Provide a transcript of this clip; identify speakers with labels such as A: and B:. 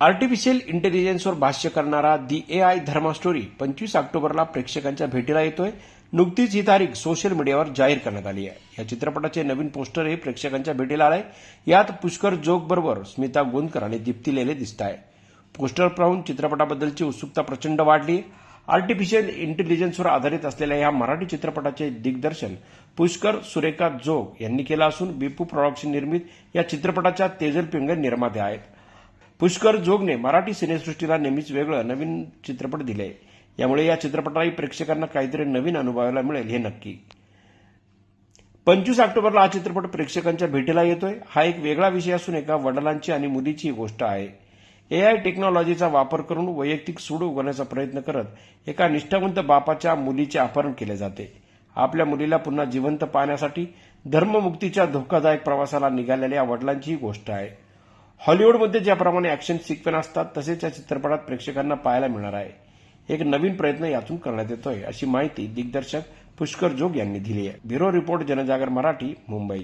A: Artificial इंटेलिजन्सवर भाष्य करणारा दी ए I Dharma story पंचवीस ऑक्टोबरला प्रेक्षकांच्या भेटीला येतोय. नुकतीच ही तारीख सोशल मीडियावर जाहीर करण्यात आली आहे. या चित्रपटाचे नवीन पोस्टरही प्रेक्षकांच्या भेटीला आलंय. यात पुष्कर जोग बरोबर स्मिता गोंदकर आणि दीप्ती लेले दिसत आहे. पोस्टर पाहून चित्रपटाबद्दलची उत्सुकता प्रचंड वाढली. आर्टिफिशियल इंटेलिजन्सवर आधारित असलेल्या या मराठी चित्रपटाचे दिग्दर्शन पुष्कर सुरेखा जोग यांनी केलं असून बिपू प्रॉडक्शन निर्मित या चित्रपटाच्या तेजल पिंगळ निर्माते आहेत. पुष्कर जोगने मराठी सिनेसृष्टीला नेहमीच वेगळं नवीन चित्रपट दिले यामुळे या चित्रपटालाही प्रेक्षकांना काहीतरी नवीन अनुभवायला मिळेल हे नक्की. पंचवीस ऑक्टोबरला हा चित्रपट प्रेक्षकांच्या भेटीला येतोय. हा एक वेगळा विषय असून एका वडिलांची आणि मुलीची गोष्ट आहे. एआय टेक्नॉलॉजीचा वापर करून वैयक्तिक सूड उघडण्याचा प्रयत्न करत एका निष्ठावंत बापाच्या मुलीचे अपहरण केले जाते. आपल्या मुलीला पुन्हा जिवंत पाहण्यासाठी धर्ममुक्तीच्या धोकादायक प्रवासाला निघालेल्या या वडिलांची ही गोष्ट आहे. हॉलिवूडमध्ये ज्याप्रमाणे ॲक्शन सिक्वेन्स असतात तसेच या चित्रपटात प्रेक्षकांना पाहायला मिळणार आहे. एक नवीन प्रयत्न यातून करण्यात येतोय अशी माहिती दिग्दर्शक पुष्कर जोग यांनी दिली आहे. Bureau report Janjagar Marathi Mumbai.